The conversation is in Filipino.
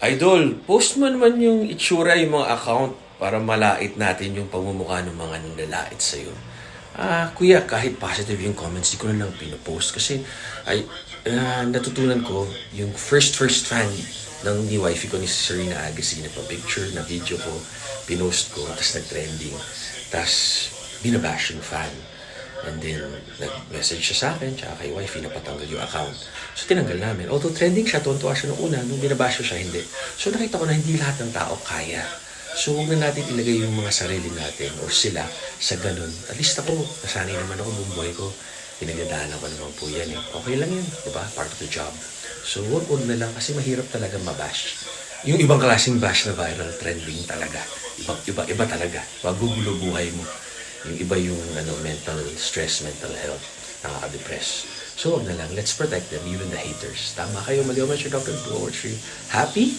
Idol, post mo naman yung itsura yung mga account para malait natin yung pamumukha ng mga nanlalait sa'yo. Ah, kuya, kahit positive yung comments, di ko na lang pinopost kasi ay ah, natutunan ko yung first first fan ng ni wifey ko ni Serena Agassi na pa-picture na video ko, pinost ko, tapos nag-trending. Tapos binabash yung fan. And then, nag-message siya sa akin, tsaka kay wifey, napatanggal yung account. So, tinanggal namin. Although trending siya, tuwan siya nung una, nung binabasyo siya, hindi. So, nakita ko na hindi lahat ng tao kaya. So, huwag na natin ilagay yung mga sarili natin or sila sa ganun. At least ako, nasanay naman ako buong buhay ko. Pinagdadaanan ko naman po yan eh. Okay lang yun, di ba? Part of the job. So, huwag huwag na lang kasi mahirap talaga mabash. Yung ibang klaseng bash na viral, trending talaga. Iba, iba, iba talaga. Magugulo buhay mo. Yung iba yung ano, mental stress, mental health, nakaka-depress. So, wag na lang. Let's protect them, even the haters. Tama kayo. Mali ako, Dr. Dr. Happy?